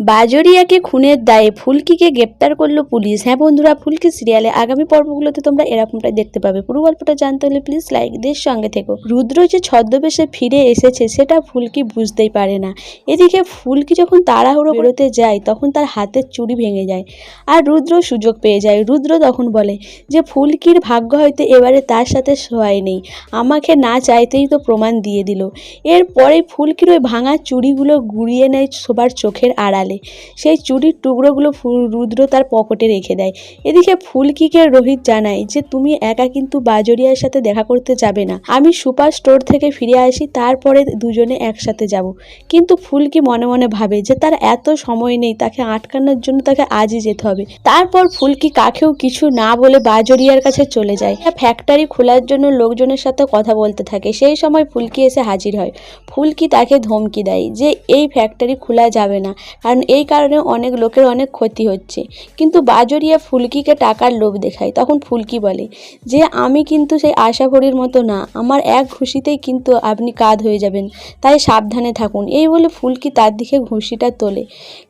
বাজরিয়াকে খুনের দায়ে ফুলকিকে গ্রেপ্তার করল পুলিশ। হ্যাঁ বন্ধুরা, ফুলকি সিরিয়ালে আগামী পর্বগুলোতে তোমরা এরকমটাই দেখতে পাবে। পুরো গল্পটা জানতে হলে প্লিজ লাইক দিয়ে সঙ্গে থেকো। রুদ্র যে ছদ্মবেশে ফিরে এসেছে, সেটা ফুলকি বুঝতেই পারে না। এদিকে ফুলকি যখন তাড়াহুড়ো বেরোতে যায়, তখন তার হাতের চুড়ি ভেঙে যায় আর রুদ্র সুযোগ পেয়ে যায়। রুদ্র তখন বলে যে, ফুলকির ভাগ্য হয়তো এবারে তার সাথে সহায় নেই। আমাকে না চাইতেই তো প্রমাণ দিয়ে দিল। এরপরে ফুলকির ওই ভাঙা চুড়িগুলো গুড়িয়ে নেয় সবার চোখের আড়ালে। সেই চুড়ির টুকরোগুলো রুদ্র তার পকেটে রেখে দেয়। এদিকে ফুলকিকে রোহিত জানায় যে, তুমি একা কিন্তু বাজরিয়ার সাথে দেখা করতে যাবে না। আমি সুপার স্টোর থেকে ফিরে আসি, তারপরে দুজনে একসাথে যাব। কিন্তু ফুলকি মনে মনে ভাবে যে, তার এত সময় নেই, তাকে আটকানোর জন্য তাকে আজই যেতে হবে। তারপর ফুলকি কাকেও কিছু না বলে বাজরিয়ার কাছে চলে যায়। ফ্যাক্টরি খোলার জন্য লোকজনের সাথে কথা বলতে থাকে। সেই সময় ফুলকি এসে হাজির হয়। ফুলকি তাকে ধমকি দেয় যে, এই ফ্যাক্টরি খোলা যাবে না। কারণ এই কারণে অনেক লোকের অনেক ক্ষতি হচ্ছে। কিন্তু বাজরিয়া ফুলকিকে টাকার লোভ দেখায়, তখন ফুলকি বলে, যে আমি কিন্তু সেই আশাভরির মতো না, আমার এক ঘুষিতেই কিন্তু আপনি কাদ হয়ে যাবেন, তাই সাবধানে থাকুন। এই বলে ফুলকি তার দিকে ঘুষিটা তোলে।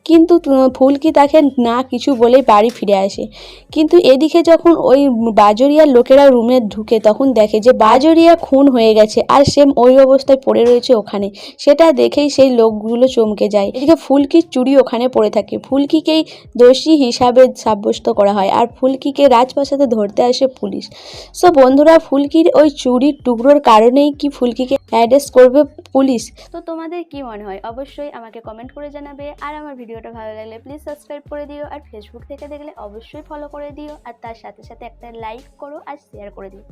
কিন্তু ফুলকি তাকে না কিছু বলেই বাড়ি ফিরে আসে। কিন্তু এদিকে যখন ওই বাজরিয়ার লোকেরা রুমে ঢুকে, তখন দেখে যে বাজরিয়া খুন হয়ে গেছে আর সে ওই অবস্থায় পড়ে রয়েছে ওখানে। সেটা দেখেই সেই লোকগুলো চমকে যায়। এদিকে ফুলকির চুড়ি ওখানে পড়ে থাকে। ফুলকিকেই দোষী হিসাবে সাব্যস্ত করা হয় আর ফুলকিকে রাজপ্রাসাদে ধরতে আসে পুলিশ। সো বন্ধুরা, ফুলকির ওই চুরির টুকরোর কারণেই কি ফুলকিকে অ্যাড্রেস করবে পুলিশ? তো তোমাদের কি মনে হয়? অবশ্যই আমাকে কমেন্ট করে জানাবে। আর আমার ভিডিওটা ভালো লাগলে প্লিজ সাবস্ক্রাইব করে দিও। আর ফেসবুক থেকে দেখলে অবশ্যই ফলো করে দিও। আর তার সাথে সাথে একটা লাইক করো আর শেয়ার করে দিও।